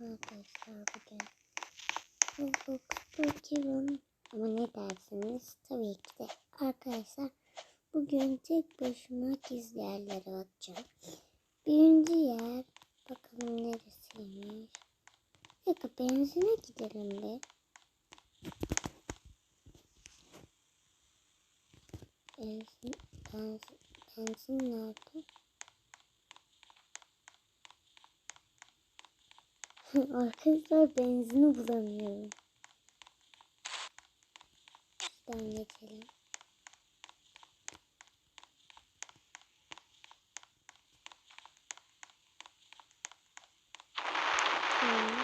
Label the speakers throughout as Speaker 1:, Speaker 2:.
Speaker 1: Bugün Roblox Pokemon. Ama ne dersiniz? Tabii ki de. Arkadaşlar bugün tek başıma gizli yerlere atacağım birinci yer bakalım neresiymiş? Dakika benzine gidelim bir benzin, benzin, benzin nerede Arkadaşlar benzini bulamıyorum. Şuradan geçelim.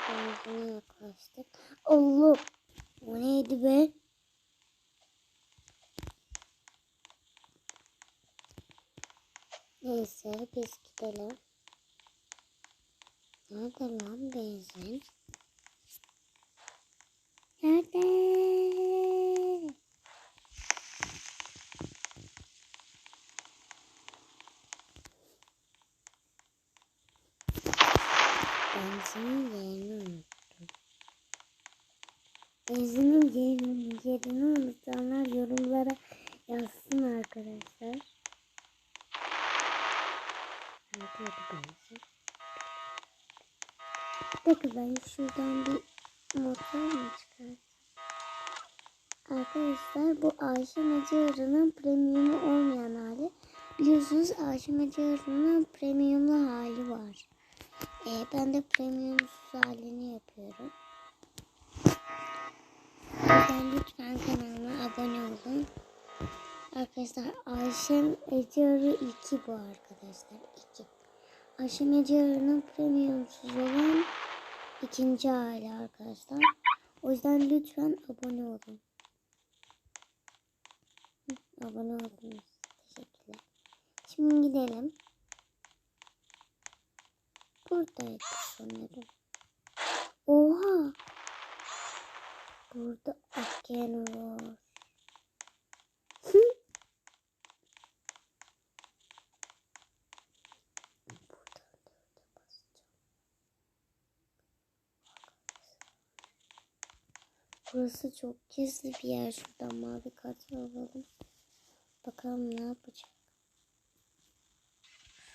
Speaker 1: Benzine yaklaştık. Allah! O neydi be? Neyse biz gidelim. Nerede lan benzin? Nerede? Benzinin yerini unuttum. Benzinin yerini, yerini unutanlar yorumlara yazsın arkadaşlar. Neredeydi benzin? Dakika ben şuradan bir motor mu çıkarsam? Arkadaşlar bu Ayşe Macarı'nın premiumu olmayan hali. Biliyorsunuz Ayşe Macarı'nın premiumlu hali var. Ee, ben de premiumsuz halini yapıyorum. Yüzden lütfen kanalıma abone olun. Arkadaşlar Ayşe Macarı 2 bu arkadaşlar. 2. Ayşe Macarı'nın premiumsuz olan ikinci hali arkadaşlar. O yüzden lütfen abone olun. Abone oldunuz. Teşekkürler. Şimdi gidelim. Buradaydı sanırım. Oha! Burada Aken var. Hı. Buradan dörde basacağım. Burası çok gizli bir yer. Şuradan mavi kartı alalım. Bakalım ne yapacak.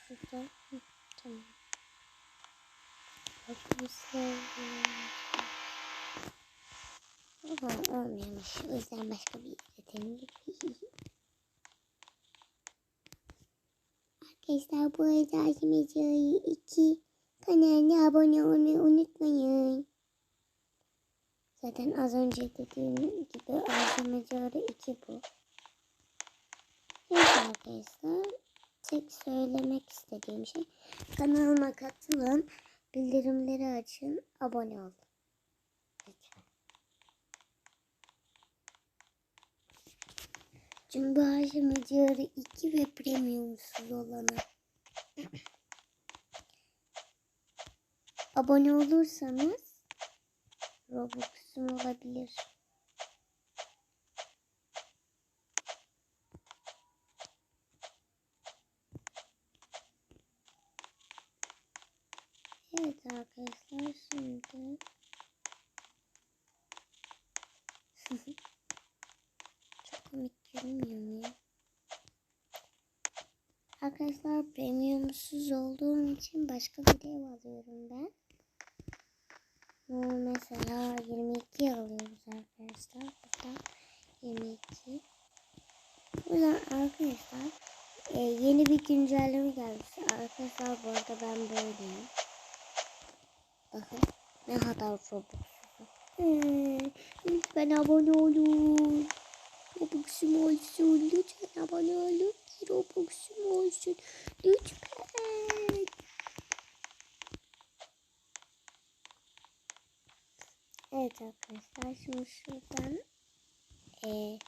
Speaker 1: Şurada. Hı, tamam. Bakmışlar. Ama olmuyormuş. O yüzden başka bir yere. Arkadaşlar bu arada Azimece'yi 2 kanalına abone olmayı unutmayın. Zaten az önce dediğim gibi Azimece'yi 2 bu. Evet arkadaşlar tek söylemek istediğim şey kanalıma katılın, bildirimleri açın, abone olun. Çünkü Azimece'yi 2 ve premiumsuz olanı. abone olursanız Robux'um olabilir. Evet arkadaşlar şimdi çok komik görünmüyor muyum? Arkadaşlar premiumsuz olduğum için başka video alıyorum ben. Bu mesela 22 alıyoruz arkadaşlar. Burada 22. Buradan arkadaşlar e, yeni bir güncelleme gelmiş. Arkadaşlar bu arada ben böyleyim. Bakın ne kadar robuxsuzum. Ee, lütfen abone olun. Robuxum olsun. Lütfen abone olun Robuxum olsun. Lütfen. Evet arkadaşlar şimdi şuradan e,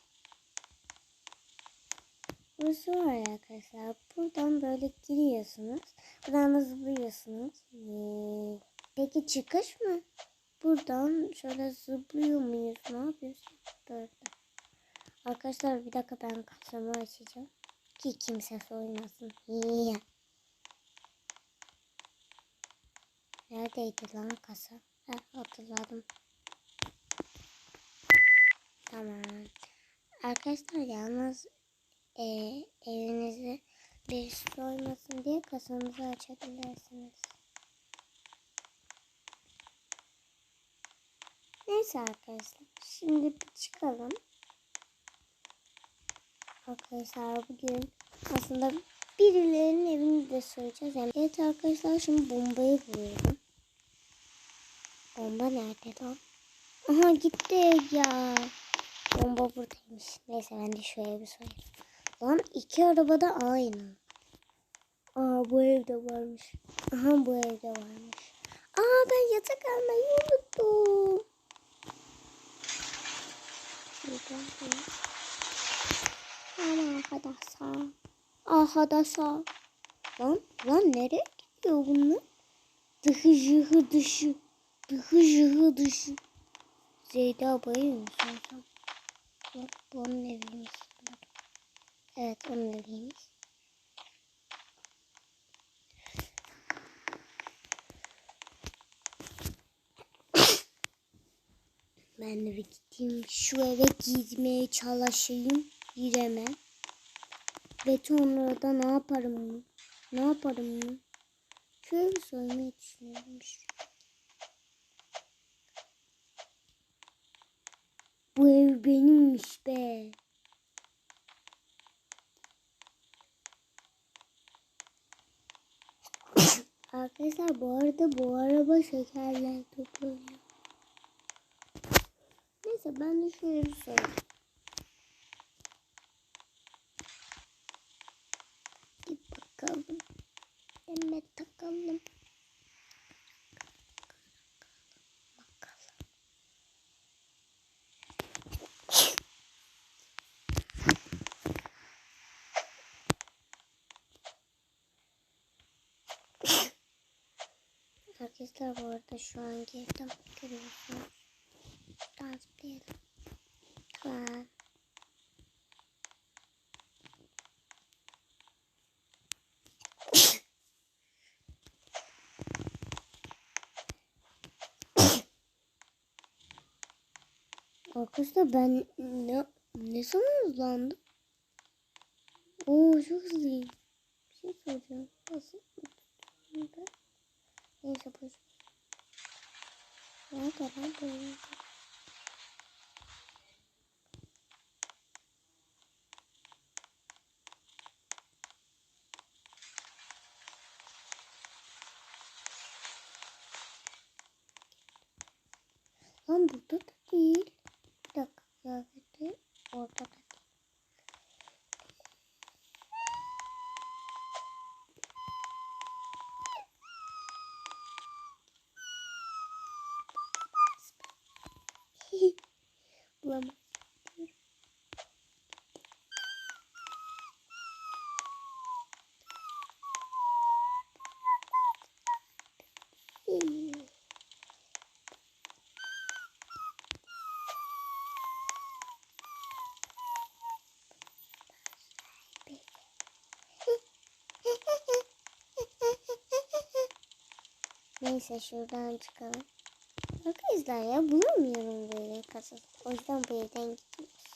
Speaker 1: burası var arkadaşlar. Buradan böyle giriyorsunuz. Buradan da zıplıyorsunuz. Ee, peki çıkış mı? Buradan şöyle zıplıyor muyuz? Ne yapıyorsun? Böyle. Arkadaşlar bir dakika ben kasamı açacağım. Ki kimse soymasın. Yeah. Neredeydi lan kasa? Heh, hatırladım. Tamam. Arkadaşlar yalnız e, evinizi bir soymasın diye kasanızı açabilirsiniz. Neyse arkadaşlar. Şimdi bir çıkalım. Arkadaşlar bugün aslında birilerinin evini de soyacağız. Yani evet arkadaşlar şimdi bombayı buluyorum. Bomba nerede lan? Aha gitti ya. Bomba buradaymış. Neyse ben de şu evi soyayım. Lan iki araba da aynı. Aa bu evde varmış. Aha bu evde varmış. Aa ben yatak almayı unuttum. Ama arkadaşlar. Arkadaşlar. Lan, lan nereye gidiyor bunlar? Dıhı jıhı dışı. Dıhı jıhı dışı. Zeyda bayır mı Yok bu onun eviymiş. Evet onun eviymiş. Ben bir gideyim şu eve gitmeye çalışayım. Giremem. Betonlara da ne yaparım? Ne yaparım? Şöyle bir söylemeyi Bu ev benimmiş be. Arkadaşlar bu arada bu araba şekerler toplanıyor. Neyse ben de şöyle bir sorayım. Bir bakalım. Hemen takalım. Bakalım. Arkadaşlar bu arada şu an girdim. Görüyorsunuz. Bir Tamam. Arkadaşlar ben ne ne zaman hızlandım? Oo çok hızlıyım. Bir şey soracağım. Nasıl? Neyse boş. Nerede lan böyle? Neyse şuradan çıkalım. Arkadaşlar ya bulamıyorum böyle kasası. O yüzden bu evden gidiyoruz.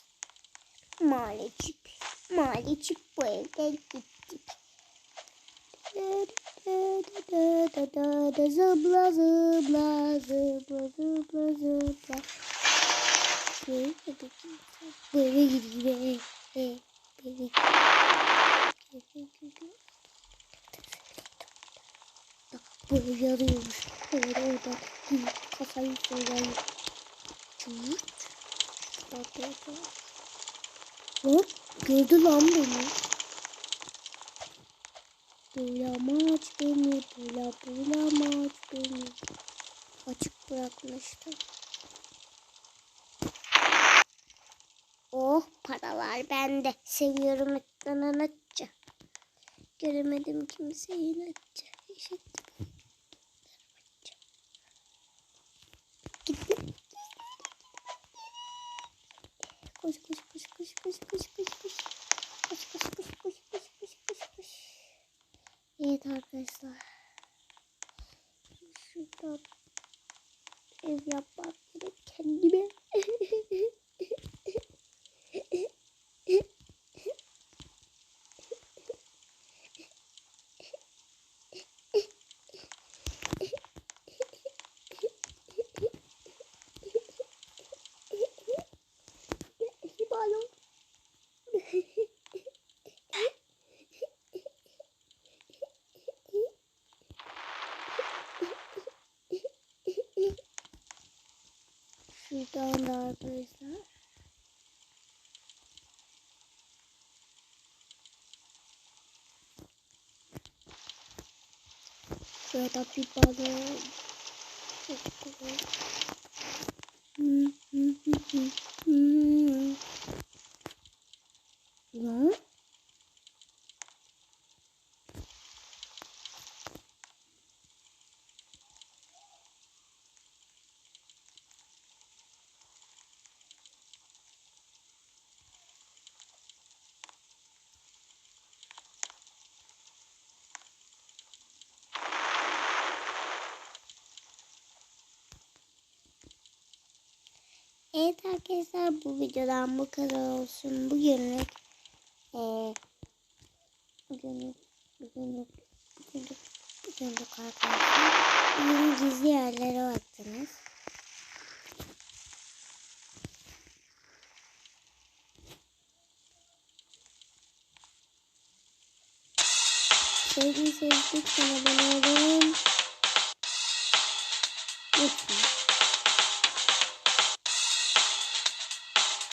Speaker 1: Maalesef. Maalesef bu evden gittik. Zıbla zıbla zıbla zıbla zıbla. Eve gidiyor. Eve gidiyor. Bu yarıyormuş. Hayır orada kafayı söyleyelim. Çığırt. Lan gördü lan beni. Bulamaç beni, bula bulamaç beni. Açık bırakmıştım. Oh paralar bende. Seviyorum atça. Göremedim kimseyi atça. Eşittim. Gitti. Koş koş koş koş koş koş koş koş. Koş koş koş koş koş koş koş koş. Evet arkadaşlar. Şu Şuradan ev yapmam gerek kendime. Da arkadaşlar. Şurada bir hı. Lan. Evet arkadaşlar bu videodan bu kadar olsun. Bugünlük eee bugünlük bugünlük bugünlük bugünlük arkadaşlar. Bugün gizli yerlere baktınız. Sevdiyseniz lütfen abone olun. Lütfen.